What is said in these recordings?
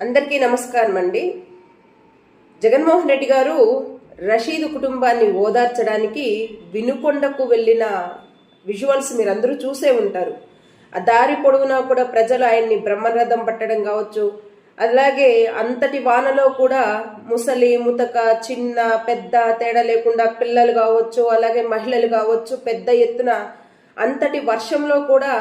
అందరికీ నమస్కారం అండి జగన్మోహన్ రెడ్డి గారు రషీదు కుటుంబాన్ని ఓదార్చడానికి వినుకొండకు వెళ్ళిన విజువల్స్ మీరందరూ చూసే ఉంటారు. ఆ దారి పొడవునా కూడా ప్రజలు ఆయన్ని బ్రహ్మరథం పట్టడం కావచ్చు అలాగే అంతటి వానలో కూడా ముసలి ముతక చిన్న పెద్ద తేడా లేకుండా పిల్లలు కావచ్చు అలాగే మహిళలు కావచ్చు పెద్ద ఎత్తున అంతటి వర్షంలో కూడా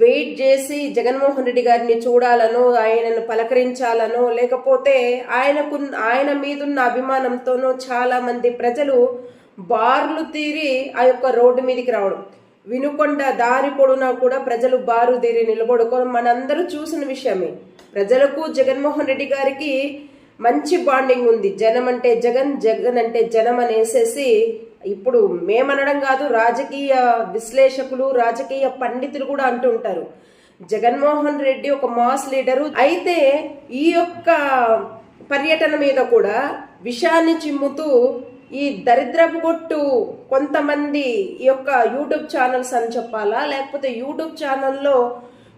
వెయిట్ చేసి జగన్మోహన్ రెడ్డి గారిని చూడాలనో ఆయనను పలకరించాలనో లేకపోతే ఆయనకు ఆయన మీదున్న అభిమానంతోనో చాలామంది ప్రజలు బార్లు తీరి ఆ యొక్క రోడ్డు మీదకి రావడం. వినుకొండ దారి పొడునా కూడా ప్రజలు బారు తీరి నిలబడుకోవడం మనందరూ చూసిన విషయమే. ప్రజలకు జగన్మోహన్ రెడ్డి గారికి మంచి బాండింగ్ ఉంది. జనం అంటే జగన్ జగన్ అంటే జనం అనేసేసి ఇప్పుడు మేమనడం కాదు రాజకీయ విశ్లేషకులు రాజకీయ పండితులు కూడా అంటుంటారు జగన్మోహన్ రెడ్డి ఒక మాస్ లీడరు. అయితే ఈ యొక్క పర్యటన మీద కూడా విషాన్ని చిమ్ముతూ ఈ దరిద్రపు కొట్టు కొంతమంది ఈ యొక్క యూట్యూబ్ ఛానల్స్ అని చెప్పాలా? లేకపోతే యూట్యూబ్ ఛానల్లో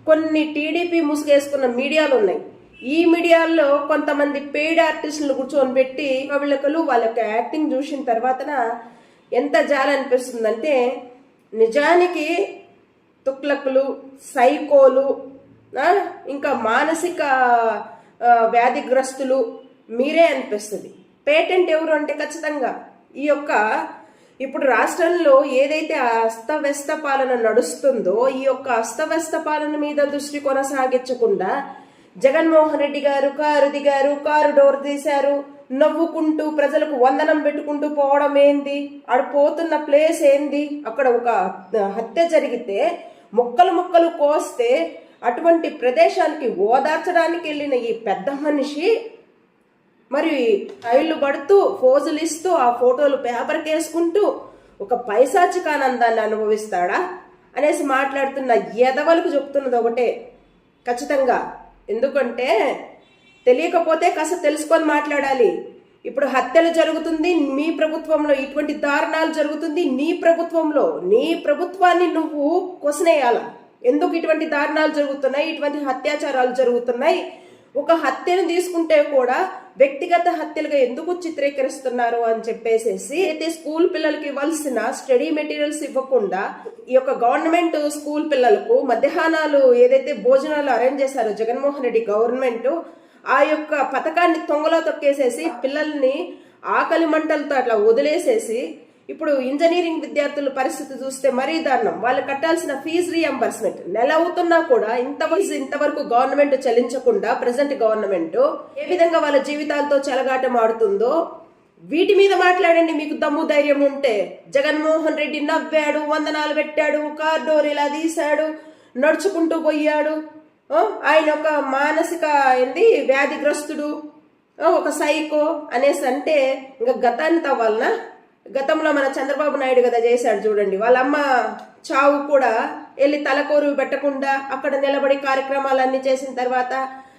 కొన్ని టీడీపీ ముసుగేసుకున్న మీడియాలు ఉన్నాయి. ఈ మీడియాల్లో కొంతమంది పెయిడ్ ఆర్టిస్టులు కూర్చొని పెట్టి కవిళకలు వాళ్ళ యొక్క యాక్టింగ్ చూసిన తర్వాతన ఎంత జాలనిపిస్తుందంటే నిజానికి తుక్లకులు సైకోలు ఇంకా మానసిక వ్యాధిగ్రస్తులు మీరే అనిపిస్తుంది. పేటెంట్ ఎవరు అంటే ఖచ్చితంగా ఈ యొక్క ఇప్పుడు రాష్ట్రంలో ఏదైతే అస్తవ్యస్త పాలన నడుస్తుందో ఈ యొక్క అస్తవ్యస్త పాలన మీద దృష్టి కొనసాగించకుండా జగన్మోహన్ రెడ్డి గారు కారు దిగారు కారు డోర్ తీశారు నవ్వుకుంటూ ప్రజలకు వందనం పెట్టుకుంటూ పోవడం ఏంది? ఆడ పోతున్న ప్లేస్ ఏంది? అక్కడ ఒక హత్య జరిగితే ముక్కలు ముక్కలు కోస్తే అటువంటి ప్రదేశానికి ఓదార్చడానికి వెళ్ళిన ఈ పెద్ద మనిషి మరి టైళ్ళు పడుతూ ఫోజులు ఇస్తూ ఆ ఫోటోలు పేపర్కి వేసుకుంటూ ఒక పైశాచికానందాన్ని అనుభవిస్తాడా? అనేసి మాట్లాడుతున్న ఎదవలకు చెప్తున్నది ఒకటే. ఖచ్చితంగా. ఎందుకంటే తెలియకపోతే కాస్త తెలుసుకొని మాట్లాడాలి. ఇప్పుడు హత్యలు జరుగుతుంది మీ ప్రభుత్వంలో ఇటువంటి దారుణాలు జరుగుతుంది నీ ప్రభుత్వంలో. నీ ప్రభుత్వాన్ని నువ్వు కొసనేయాల? ఎందుకు ఇటువంటి దారుణాలు జరుగుతున్నాయి ఇటువంటి అత్యాచారాలు జరుగుతున్నాయి? ఒక హత్యను తీసుకుంటే కూడా వ్యక్తిగత హత్యలుగా ఎందుకు చిత్రీకరిస్తున్నారు అని చెప్పేసేసి అయితే స్కూల్ పిల్లలకి ఇవ్వాల్సిన స్టడీ మెటీరియల్స్ ఇవ్వకుండా ఈ యొక్క గవర్నమెంట్ స్కూల్ పిల్లలకు మధ్యాహ్నాలు ఏదైతే భోజనాలు అరేంజ్ చేశారో జగన్మోహన్ రెడ్డి గవర్నమెంట్ ఆ యొక్క పథకాన్ని తొంగలో తొక్కేసేసి పిల్లల్ని ఆకలి మంటలతో అట్లా వదిలేసేసి ఇప్పుడు ఇంజనీరింగ్ విద్యార్థుల పరిస్థితి చూస్తే మరీ దారుణం. వాళ్ళు కట్టాల్సిన ఫీజు రీఎంబర్స్మెంట్ నెల అవుతున్నా కూడా ఇంత ఫీజు ఇంతవరకు గవర్నమెంట్ చెల్లించకుండా ప్రజెంట్ గవర్నమెంట్ ఏ విధంగా వాళ్ళ జీవితాలతో చెలగాటం ఆడుతుందో వీటి మీద మాట్లాడండి. మీకు దమ్ము ధైర్యం ఉంటే జగన్మోహన్ రెడ్డి నవ్వాడు వందనాలు పెట్టాడు కార్ డోర్ ఇలా తీశాడు నడుచుకుంటూ పోయాడు. ఆయన ఒక మానసిక ఏంది వ్యాధిగ్రస్తుడు ఒక సైకో అనేసి అంటే ఇంకా గతాన్ని తవ్వాలనా? గతంలో మన చంద్రబాబు నాయుడు కదా చేశాడు చూడండి వాళ్ళ అమ్మ చావు కూడా వెళ్ళి తలకోరు పెట్టకుండా అక్కడ నిలబడి కార్యక్రమాలన్నీ చేసిన తర్వాత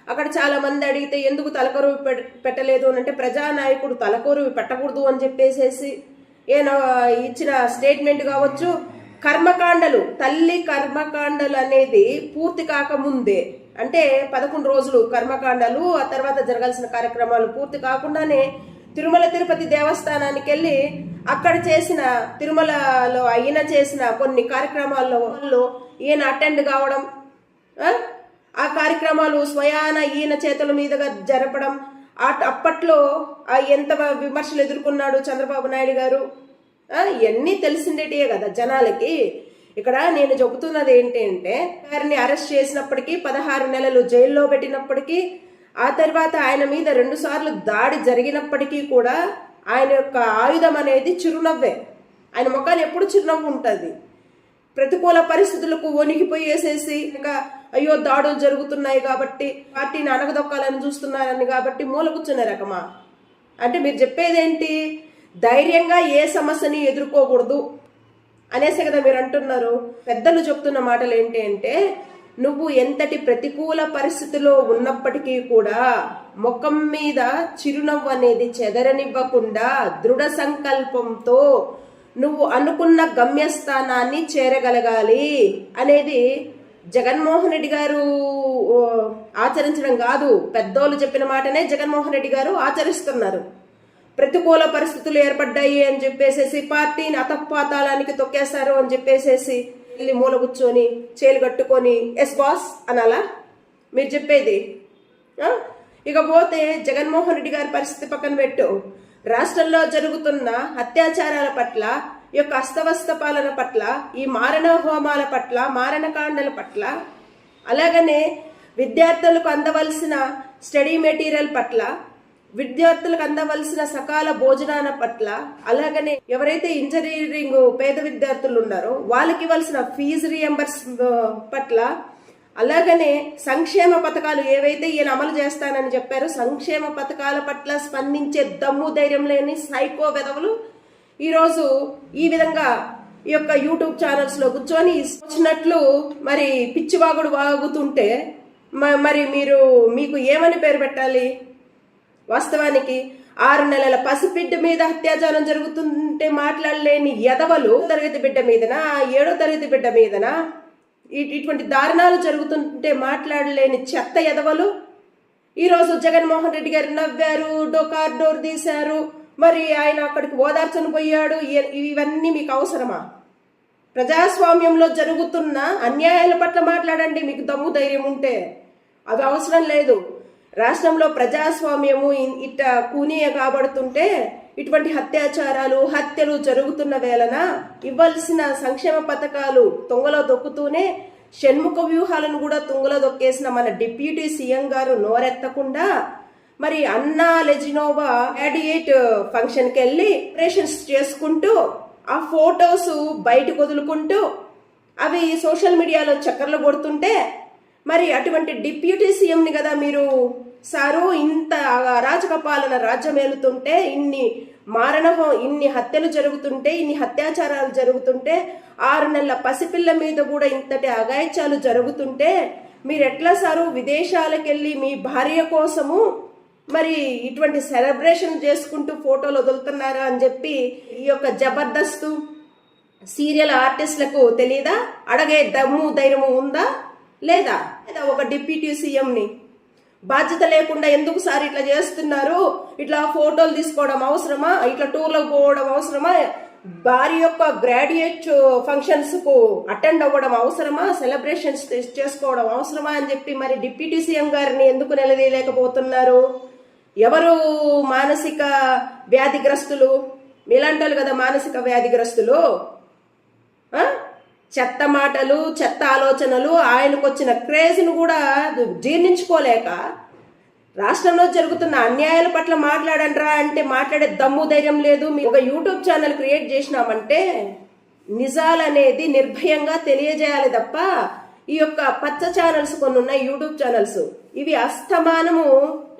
అక్కడ చాలా మంది అడిగితే ఎందుకు తలకొరువు పెట్టలేదు అని అంటే ప్రజానాయకుడు తలకొరువు పెట్టకూడదు అని చెప్పేసేసి ఏనో ఇచ్చిన స్టేట్మెంట్ కావచ్చు కర్మకాండలు తల్లి కర్మకాండలు అనేది పూర్తి కాకముందే అంటే పదకొండు రోజులు కర్మకాండలు ఆ తర్వాత జరగాల్సిన కార్యక్రమాలు పూర్తి కాకుండానే తిరుమల తిరుపతి దేవస్థానానికి వెళ్ళి అక్కడ చేసిన తిరుమలలో అయిన చేసిన కొన్ని కార్యక్రమాల్లో వాళ్ళు ఈయన అటెండ్ కావడం ఆ? కార్యక్రమాలు స్వయాన ఈయన చేతుల మీదుగా జరపడం అప్పట్లో ఆ ఎంత విమర్శలు ఎదుర్కొన్నాడు చంద్రబాబు నాయుడు గారు ఇవన్నీ తెలిసిండేటియే కదా జనాలకి. ఇక్కడ నేను చెబుతున్నది ఏంటి అంటే అరెస్ట్ చేసినప్పటికీ పదహారు నెలలు జైల్లో పెట్టినప్పటికీ ఆ తర్వాత ఆయన మీద రెండు సార్లు దాడి జరిగినప్పటికీ కూడా ఆయన యొక్క ఆయుధం అనేది చిరునవ్వే. ఆయన ముఖాన్ని ఎప్పుడు చిరునవ్వు ఉంటుంది? ప్రతికూల పరిస్థితులకు వణికిపోయేసేసి ఇంకా అయ్యో దాడులు జరుగుతున్నాయి కాబట్టి పార్టీని అనగదొక్కాలని చూస్తున్నారని కాబట్టి మూల కూర్చునే రకమా? అంటే మీరు చెప్పేదేంటి? ధైర్యంగా ఏ సమస్యని ఎదుర్కోకూడదు. అనేసే కదా మీరు అంటున్నారు పెద్దలు చెప్తున్న మాటలు ఏంటి అంటే నువ్వు ఎంతటి ప్రతికూల పరిస్థితిలో ఉన్నప్పటికీ కూడా ముఖం మీద చిరునవ్వు అనేది చెదరనివ్వకుండా దృఢ సంకల్పంతో నువ్వు అనుకున్న గమ్యస్థానాన్ని చేరగలగాలి అనేది జగన్మోహన్ రెడ్డి గారు ఆచరించడం కాదు. పెద్దోళ్ళు చెప్పిన మాటనే జగన్మోహన్ రెడ్డి గారు ఆచరిస్తున్నారు. ప్రతికూల పరిస్థితులు ఏర్పడ్డాయి అని చెప్పేసేసి పార్టీని అతపాతాళానికి తొక్కేస్తారు అని చెప్పేసేసి వెళ్ళి మూల కూర్చొని చేలు కట్టుకొని ఎస్ బాస్ అనాలా? మీరు చెప్పేది. ఇకపోతే జగన్మోహన్ రెడ్డి గారి పరిస్థితి పక్కన పెట్టు. రాష్ట్రంలో జరుగుతున్న అత్యాచారాల పట్ల ఈ యొక్క అస్తవస్త పాలన పట్ల ఈ మారణ హోమాల పట్ల మారణకాండల పట్ల అలాగనే విద్యార్థులకు అందవలసిన స్టడీ మెటీరియల్ పట్ల విద్యార్థులకు అందవలసిన సకాల భోజనాల పట్ల అలాగనే ఎవరైతే ఇంజనీరింగ్ పేద విద్యార్థులు ఉన్నారో వాళ్ళకి ఇవ్వాల్సిన ఫీజు రియంబర్స్ పట్ల అలాగనే సంక్షేమ పథకాలు ఏవైతే ఈయన అమలు చేస్తానని చెప్పారో సంక్షేమ పథకాల పట్ల స్పందించే దమ్ము ధైర్యం లేని సైకో వెధవులు ఈరోజు ఈ విధంగా ఈ యొక్క యూట్యూబ్ ఛానల్స్లో కూర్చొని వచ్చినట్లు మరి పిచ్చివాగుడు వాగుతుంటే మ- మరి మీరు మీకు ఏమని పేరు పెట్టాలి? వాస్తవానికి ఆరు నెలల పసిబిడ్డ మీద అత్యాచారం జరుగుతుంటే మాట్లాడలేని ఎదవలు తరగతి బిడ్డ మీదనా ఏడో తరగతి బిడ్డ మీదనా? ఇటువంటి దారుణాలు జరుగుతుంటే మాట్లాడలేని చెత్త ఎదవలు ఈరోజు జగన్మోహన్ రెడ్డి గారు నవ్వారు డోకార్ డోర్ తీశారు. మరి ఆయన అక్కడికి ఓదార్చను పోయాడు. ఇవన్నీ మీకు అవసరమా? ప్రజాస్వామ్యంలో జరుగుతున్న అన్యాయాల పట్ల మాట్లాడండి. మీకు దమ్ము ధైర్యం ఉంటే. అది అవసరం లేదు. రాష్ట్రంలో ప్రజాస్వామ్యము ఇట్ట కూనీయ కాబడుతుంటే ఇటువంటి అత్యాచారాలు హత్యలు జరుగుతున్న వేళన ఇవ్వాల్సిన సంక్షేమ పథకాలు తొంగలో దొక్కుతూనే షణ్ముఖ వ్యూహాలను కూడా తుంగలో దొక్కేసిన మన డిప్యూటీ సీఎం గారు నోరెత్తకుండా మరి అన్నా లెజినోవా గ్రాడ్యుయేట్ ఫంక్షన్కి వెళ్ళి ఆపరేషన్స్ చేసుకుంటూ ఆ ఫొటోస్ బయటకు వదులుకుంటూ అవి సోషల్ మీడియాలో చక్కర్లు కొడుతుంటే మరి అటువంటి డిప్యూటీ సీఎంని కదా మీరు సారు ఇంత అరాచక పాలన ఇన్ని మారణహో ఇన్ని హత్యలు జరుగుతుంటే ఇన్ని అత్యాచారాలు జరుగుతుంటే ఆరు నెలల పసిపిల్ల మీద కూడా ఇంతటి అగాయిత్యాలు జరుగుతుంటే మీరు ఎట్లా సారు విదేశాలకెళ్ళి మీ భార్య కోసము మరి ఇటువంటి సెలబ్రేషన్ చేసుకుంటూ ఫోటోలు వదులుతున్నారా అని చెప్పి ఈ యొక్క జబర్దస్త్ సీరియల్ ఆర్టిస్టులకు తెలియదా అడగే దమ్ము ధైర్యము ఉందా? లేదా? లేదా ఒక డిప్యూటీ సీఎంని బాధ్యత లేకుండా ఎందుకు సార్ ఇట్లా చేస్తున్నారు? ఇట్లా ఫోటోలు తీసుకోవడం అవసరమా? ఇట్లా టూర్లకు పోవడం అవసరమా? భార్య యొక్క గ్రాడ్యుయేట్ ఫంక్షన్స్కు అటెండ్ అవ్వడం అవసరమా? సెలబ్రేషన్స్ చేసుకోవడం అవసరమా అని చెప్పి మరి డిప్యూటీ సీఎం గారిని ఎందుకు నిలదీయలేకపోతున్నారు? ఎవరు మానసిక వ్యాధిగ్రస్తులు? మీలాంటి కదా మానసిక వ్యాధిగ్రస్తులు? చెత్త మాటలు చెత్త ఆలోచనలు ఆయనకు వచ్చిన క్రేజ్ను కూడా జీర్ణించుకోలేక రాష్ట్రంలో జరుగుతున్న అన్యాయాల పట్ల మాట్లాడండిరా అంటే మాట్లాడే దమ్ము ధైర్యం లేదు. మీరు ఒక యూట్యూబ్ ఛానల్ క్రియేట్ చేసినామంటే నిజాలనేది నిర్భయంగా తెలియజేయాలి తప్ప ఈ యొక్క పచ్చ ఛానల్స్ కొన్ని ఉన్నాయి యూట్యూబ్ ఛానల్స్. ఇవి అస్తమానము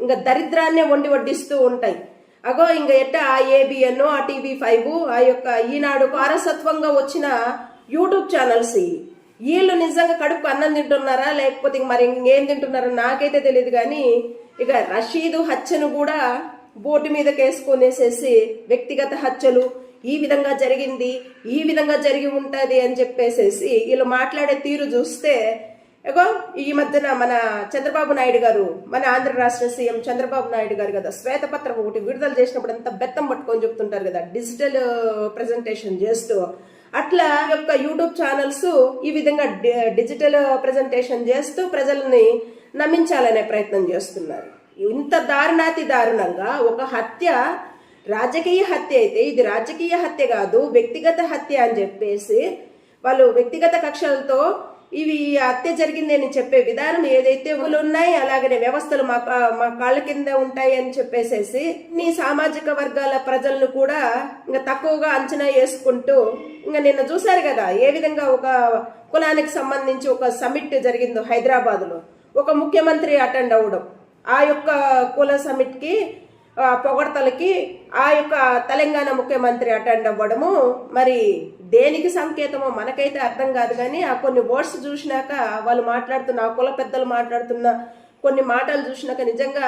ఇంకా దరిద్రాన్నే వండి వడ్డిస్తూ ఉంటాయి. అగో ఇంక ఎట్ట ఆ ఏబిఎన్ ఆ టీవీ ఫైవ్ ఆ యొక్క ఈనాడు వారసత్వంగా వచ్చిన యూట్యూబ్ ఛానల్స్ ఇవి. వీళ్ళు నిజంగా కడుపు అన్నం తింటున్నారా లేకపోతే మరి ఇంకేం తింటున్నారా నాకైతే తెలియదు కానీ ఇక రషీదు హత్యను కూడా బోటు మీదకి కేసుకొనేసేసి వ్యక్తిగత హత్యలు ఈ విధంగా జరిగింది ఈ విధంగా జరిగి ఉంటుంది అని చెప్పేసేసి వీళ్ళు మాట్లాడే తీరు చూస్తే ఎగో ఈ మధ్యన మన చంద్రబాబు నాయుడు గారు మన ఆంధ్ర రాష్ట్ర సీఎం చంద్రబాబు నాయుడు గారు కదా శ్వేతపత్రం ఒకటి విడుదల చేసినప్పుడు అంతా బెత్తం పట్టుకొని చెప్తుంటారు కదా డిజిటల్ ప్రెజెంటేషన్ చేస్తూ. అట్లా యొక్క యూట్యూబ్ ఛానల్స్ ఈ విధంగా డిజిటల్ ప్రెజెంటేషన్ చేస్తూ ప్రజల్ని నమ్మించాలనే ప్రయత్నం చేస్తున్నారు. ఇంత దారుణాతి దారుణంగా ఒక హత్య రాజకీయ హత్య అయితే ఇది రాజకీయ హత్య కాదు వ్యక్తిగత హత్య అని చెప్పేసి వాళ్ళు వ్యక్తిగత కక్షలతో ఇవి ఈ హత్య జరిగింది అని చెప్పే విధానం ఏదైతే ఉన్నాయి అలాగనే వ్యవస్థలు మా కా- మా కాళ్ళ కింద ఉంటాయి అని చెప్పేసేసి నీ సామాజిక వర్గాల ప్రజలను కూడా ఇంకా తక్కువగా అంచనా వేసుకుంటూ ఇంకా నిన్న చూశారు కదా ఏ విధంగా ఒక కులానికి సంబంధించి ఒక సమిట్ జరిగిందో హైదరాబాద్లో. ఒక ముఖ్యమంత్రి అటెండ్ అవ్వడం. ఆ యొక్క కుల సమిట్కి పొగడతలకి ఆ యొక్క తెలంగాణ ముఖ్యమంత్రి అటెండ్ అవ్వడము మరి దేనికి సంకేతమో మనకైతే అర్థం కాదు కానీ ఆ కొన్ని వర్డ్స్ చూసినాక వాళ్ళు మాట్లాడుతున్న ఆ కుల పెద్దలు మాట్లాడుతున్న కొన్ని మాటలు చూసినాక నిజంగా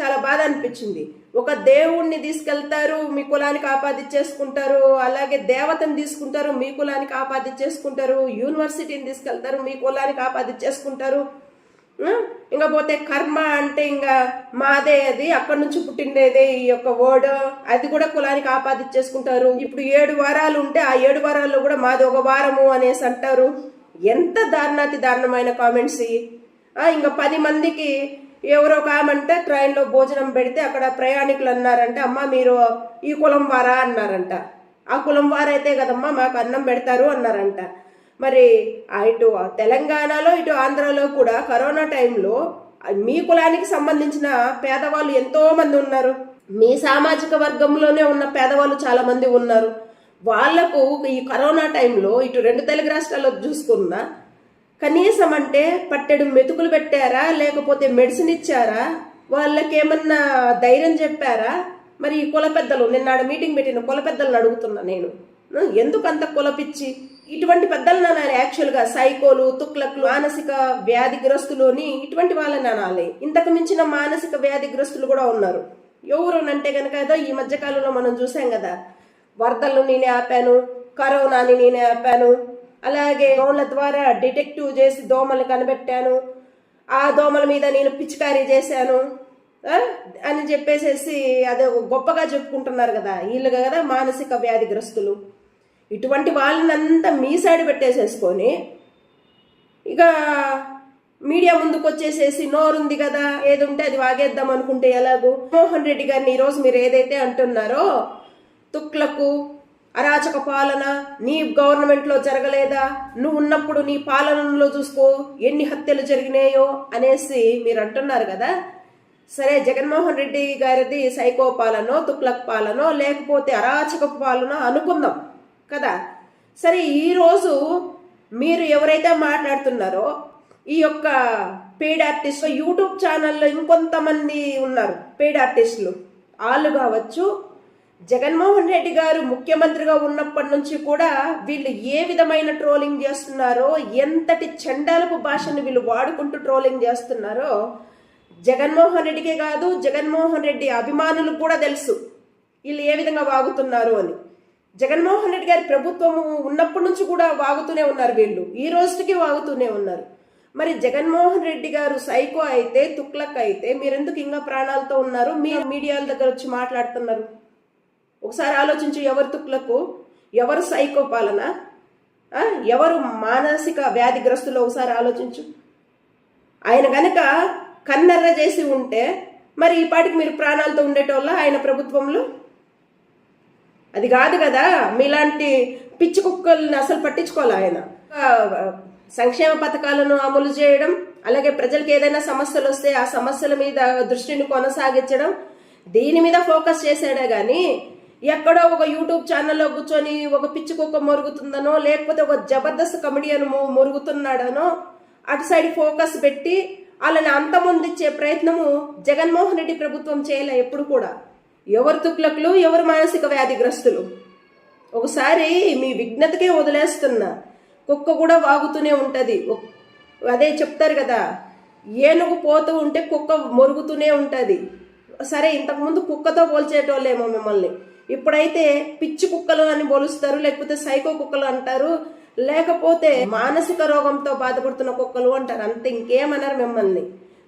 చాలా బాధ అనిపించింది. ఒక దేవుణ్ణి తీసుకెళ్తారు మీ కులానికి ఆపాదించేసుకుంటారు అలాగే దేవతను తీసుకుంటారు మీ కులానికి ఆపాదించేసుకుంటారు యూనివర్సిటీని తీసుకెళ్తారు మీ కులానికి ఆపాదించేసుకుంటారు చేసుకుంటారు ఇంకా పోతే కర్మ అంటే ఇంకా మాదే అది. అక్కడి నుంచి పుట్టిండేదే ఈ యొక్క ఓడ అది కూడా కులానికి ఆపాదించేసుకుంటారు ఇప్పుడు ఏడు వారాలు ఉంటే ఆ ఏడు వారాల్లో కూడా మాది ఒక వారము అనేసి అంటారు. ఎంత దారుణాతి దారుణమైన కామెంట్స్ ఇంకా పది మందికి ఎవరో ఒక ఆమె అంటే ట్రైన్లో భోజనం పెడితే అక్కడ ప్రయాణికులు అన్నారంటే అమ్మ మీరు ఈ కులం వారా? అన్నారంట. ఆ కులం వారైతే కదమ్మా మాకు అన్నం పెడతారు అన్నారంట. మరి ఆ ఇటు తెలంగాణలో ఇటు ఆంధ్రాలో కూడా కరోనా టైంలో మీ కులానికి సంబంధించిన పేదవాళ్ళు ఎంతో మంది ఉన్నారు. మీ సామాజిక వర్గంలోనే ఉన్న పేదవాళ్ళు చాలా మంది ఉన్నారు. వాళ్ళకు ఈ కరోనా టైంలో ఇటు రెండు తెలుగు రాష్ట్రాల్లో చూసుకున్నా కనీసం అంటే పట్టెడు మెతుకులు పెట్టారా లేకపోతే మెడిసిన్ ఇచ్చారా వాళ్ళకేమన్నా ధైర్యం చెప్పారా? మరి ఈ కుల పెద్దలు నిన్నాడు మీటింగ్ పెట్టిన కుల పెద్దలను అడుగుతున్నా నేను. ఎందుకంత కులపిచ్చి ఇటువంటి పెద్దలు అనాలి యాక్చువల్గా సైకోలు తుక్లక్లు మానసిక వ్యాధిగ్రస్తులుని ఇటువంటి వాళ్ళని అనాలి ఇంతకు మించిన మానసిక వ్యాధిగ్రస్తులు కూడా ఉన్నారు. ఎవరు అంటే కనుక ఏదో ఈ మధ్య కాలంలో మనం చూసాం కదా. వరదలను నేనే ఆపాను కరోనాని నేనే ఆపాను అలాగే డ్రోన్ల ద్వారా డిటెక్టివ్ చేసి దోమలు కనిపెట్టాను ఆ దోమల మీద నేను పిచికారీ చేశాను అని చెప్పేసేసి అదే గొప్పగా చెప్పుకుంటున్నారు కదా. వీళ్ళు కదా మానసిక వ్యాధిగ్రస్తులు. ఇటువంటి వాళ్ళనంతా మీ సైడ్ పెట్టేసేసుకొని ఇక మీడియా ముందుకు వచ్చేసేసి నోరుంది కదా ఏది ఉంటే అది వాగేద్దాం అనుకుంటే ఎలాగూ? మోహన్ రెడ్డి గారిని ఈరోజు మీరు ఏదైతే అంటున్నారో తుక్లకు అరాచక పాలన నీ గవర్నమెంట్లో జరగలేదా? నువ్వు ఉన్నప్పుడు నీ పాలనలో చూసుకో ఎన్ని హత్యలు జరిగినాయో అనేసి మీరు అంటున్నారు కదా? సరే జగన్మోహన్ రెడ్డి గారిది సైకో పాలనో తుక్లక్ పాలనో లేకపోతే అరాచక పాలన అనుకుందాం. కదా? సరే ఈరోజు మీరు ఎవరైతే మాట్లాడుతున్నారో ఈ యొక్క పెయిడ్ ఆర్టిస్ట్ యూట్యూబ్ ఛానల్లో ఇంకొంతమంది ఉన్నారు పెయిడ్ ఆర్టిస్టులు వాళ్ళు కావచ్చు జగన్మోహన్ రెడ్డి గారు ముఖ్యమంత్రిగా ఉన్నప్పటి నుంచి కూడా వీళ్ళు ఏ విధమైన ట్రోలింగ్ చేస్తున్నారో ఎంతటి చండాలపు భాషను వీళ్ళు వాడుకుంటూ ట్రోలింగ్ చేస్తున్నారో జగన్మోహన్ రెడ్డికే కాదు జగన్మోహన్ రెడ్డి అభిమానులు కూడా తెలుసు. వీళ్ళు ఏ విధంగా వాగుతున్నారు అని. జగన్మోహన్ రెడ్డి గారి ప్రభుత్వము ఉన్నప్పటి నుంచి కూడా వాగుతూనే ఉన్నారు వీళ్ళు. ఈ రోజుకి వాగుతూనే ఉన్నారు. మరి జగన్మోహన్ రెడ్డి గారు సైకో అయితే తుక్లక్ అయితే మీరెందుకు ఇంకా ప్రాణాలతో ఉన్నారు? మీ మీడియాల దగ్గర వచ్చి మాట్లాడుతున్నారు. ఒకసారి ఆలోచించు ఎవరు తుక్లకు? ఎవరు సైకో పాలన? ఎవరు మానసిక వ్యాధిగ్రస్తులు? ఒకసారి ఆలోచించు. ఆయన గనక కన్నెర్ర చేసి ఉంటే మరి ఈ పాటికి మీరు ప్రాణాలతో ఉండేటోళ్ళ ఆయన ప్రభుత్వంలో? అది కాదు కదా మీలాంటి పిచ్చి కుక్కల్ని అసలు పట్టించుకోవాలి ఆయన? సంక్షేమ పథకాలను అమలు చేయడం అలాగే ప్రజలకు ఏదైనా సమస్యలు వస్తే ఆ సమస్యల మీద దృష్టిని కొనసాగించడం దీని మీద ఫోకస్ చేశాడే కానీ ఎక్కడో ఒక యూట్యూబ్ ఛానల్లో కూర్చొని ఒక పిచ్చి కుక్క మొరుగుతుందనో లేకపోతే ఒక జబర్దస్త్ కమెడియన్ మొ- మొరుగుతున్నాడనో అటు సైడ్ ఫోకస్ పెట్టి వాళ్ళని అంతమొందించే ప్రయత్నము జగన్మోహన్ రెడ్డి ప్రభుత్వం చేయలే ఎప్పుడు కూడా. ఎవరు తుక్లకులు ఎవరు మానసిక వ్యాధిగ్రస్తులు? ఒకసారి మీ విఘ్నతకే వదిలేస్తున్నా కుక్క కూడా వాగుతూనే ఉంటుంది. అదే చెప్తారు కదా ఏనుగు పోతూ ఉంటే కుక్క మొరుగుతూనే ఉంటుంది. సరే ఇంతకుముందు కుక్కతో పోల్చేటోళ్ళేమో మిమ్మల్ని. ఇప్పుడైతే పిచ్చి కుక్కలు అని పోలుస్తారు లేకపోతే సైకో కుక్కలు అంటారు లేకపోతే మానసిక రోగంతో బాధపడుతున్న కుక్కలు అంటారు. అంత ఇంకేమనరు మిమ్మల్ని.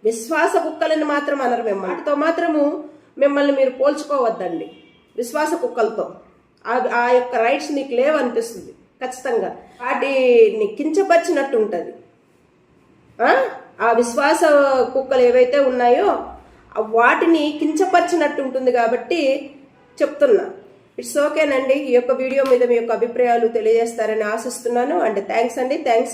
విశ్వాస కుక్కలని మాత్రం అనరు మిమ్మల్ని. వాటితో మాత్రము మిమ్మల్ని మీరు పోల్చుకోవద్దండి. విశ్వాస కుక్కలతో. ఆ- ఆ యొక్క రైట్స్ నీకు లేవనిపిస్తుంది ఖచ్చితంగా. వాటిని కించపరిచినట్టు ఉంటుంది ఆ? విశ్వాస కుక్కలు ఏవైతే ఉన్నాయో వాటిని కించపరిచినట్టు ఉంటుంది కాబట్టి చెప్తున్నా. ఇట్స్ ఓకేనండి. ఈ యొక్క వీడియో మీద మీ యొక్క అభిప్రాయాలు తెలియజేస్తారని ఆశిస్తున్నాను. అండ్ థ్యాంక్స్ అండి. థ్యాంక్స్.